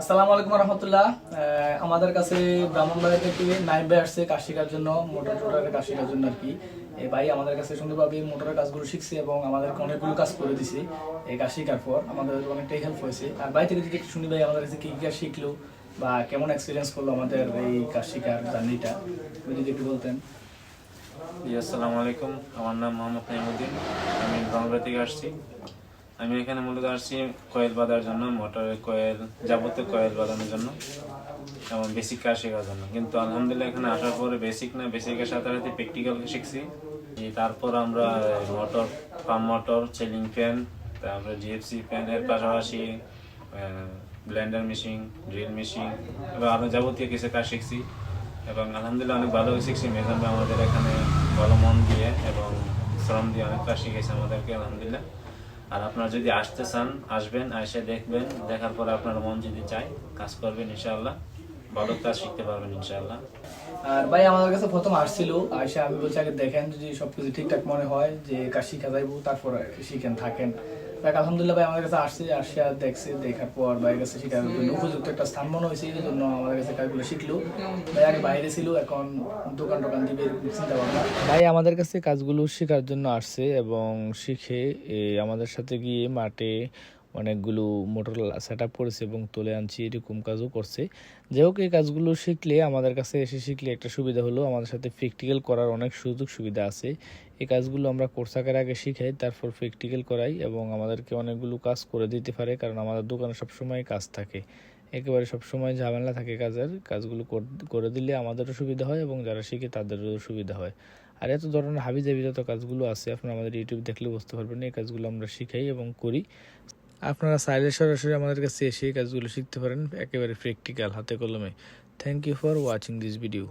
আসসালামু আলাইকুম রহমতুল্লাহ। আমাদের কাছে ব্রাহ্মণবাড়ি থেকে নাইম ভাই আসছে কাজ জন্য, মোটর টোটারের কাজ জন্য আর কি। এই ভাই, আমাদের কাছে সুন্দরভাবে মোটরের কাজগুলো শিখছে এবং আমাদেরকে অনেকগুলো কাজ করে দিছে এই কাজ শেখার পর। আমাদের অনেকটাই হেল্প হয়েছে। আর ভাই থেকে যদি শুনি ভাই, আমাদের কাছে কি কি শিখলো বা কেমন এক্সপিরিয়েন্স করল আমাদের এই কাজ শেখার জার্নিটা যদি একটু বলতেন। জি, আসসালামু আলাইকুম। আমার নাম মোহাম্মদ নাইমুদ্দিন। আমি বাংলা থেকে আসছি। আমি এখানে মূলত আসছি কয়েল বাঁধার জন্য, মোটরের কয়েল, যাবতীয় কয়েল বাঁধানোর জন্য, এবং বেসিক কাজ শেখার জন্য। কিন্তু আলহামদুলিল্লাহ এখানে আসার পরে বেসিক না বেসিকের সাথে সাথে প্র্যাকটিক্যাল শিখছি। তারপর আমরা motor pump motor ceiling fan তারপরে জিএফসি ফ্যান এর পাশাপাশি ব্লেন্ডার মেশিন ড্রিল মেশিন এবং আরও যাবতীয় কিছু কাজ শিখছি। এবং আলহামদুলিল্লাহ অনেক ভালো শিখছি। মেজান আমাদের এখানে ভালো মন দিয়ে এবং শ্রম দিয়ে অনেক কাজ শিখেছে আমাদেরকে, আলহামদুলিল্লাহ। আর আপনারা যদি আসতে চান, আসবেন এসে দেখবেন, দেখার পরে আপনার মন যদি চাই কাজ করবেন ইনশাআল্লাহ। ভালো কাজ শিখতে পারবেন ইনশাআল্লাহ। আর ভাই, আমাদের কাছে প্রথম আসছিল। আসে আমি বলছি, আগে দেখেন যদি সবকিছু ঠিকঠাক মনে হয়, যে কাজ শিখা যাইব, তারপর শিখেন, থাকেন। দেখ আলহামদুলিল্লাহ ভাই আমাদের কাছে আসছে আসছে আর দেখছে দেখার পর ভাইয়ের কাছে শেখার জন্য উপযুক্ত একটা স্থান মনে হয়েছে এই জন্য আমাদের কাছে কাজগুলো শিখলো। ভাই আগে বাইরে ছিল এখন দোকান টোকান দিবে চিন্তা ভাবনা। ভাই আমাদের কাছে কাজগুলো শেখার জন্য আসছে এবং শিখে এ, আমাদের সাথে গিয়ে মাঠে অনেকগুলো মোটর সেট আপ করেছে এবং তুলে আনছি, এরকম কাজও করছে। যাই হোক, এই কাজগুলো শিখলে, আমাদের কাছে এসে শিখলে একটা সুবিধা হলো, আমাদের সাথে প্র্যাকটিক্যাল করার অনেক সুযোগ সুবিধা আছে। এই কাজগুলো আমরা কোর্স আগে শিখাই, তারপর প্র্যাকটিক্যাল করাই এবং আমাদেরকে অনেকগুলো কাজ করে দিতে পারে, কারণ আমাদের দোকানে সবসময় কাজ থাকে। একেবারে সবসময় ঝামেলা থাকে কাজের, কাজগুলো কর- করে দিলে আমাদেরও সুবিধা হয় এবং যারা শিখে তাদেরও সুবিধা হয়। আর এত ধরনের হাবি জাবি যত কাজগুলো আছে, আপনারা আমাদের ইউটিউব দেখলে বুঝতে পারবেন, এই কাজগুলো আমরা শিখাই এবং করি। আপনারা চাইলে সরাসরি আমাদের কাছে এসে কাজগুলো শিখতে পারেন। একেবারে প্র্যাকটিক্যাল হাতে কলমে। Thank you for watching this video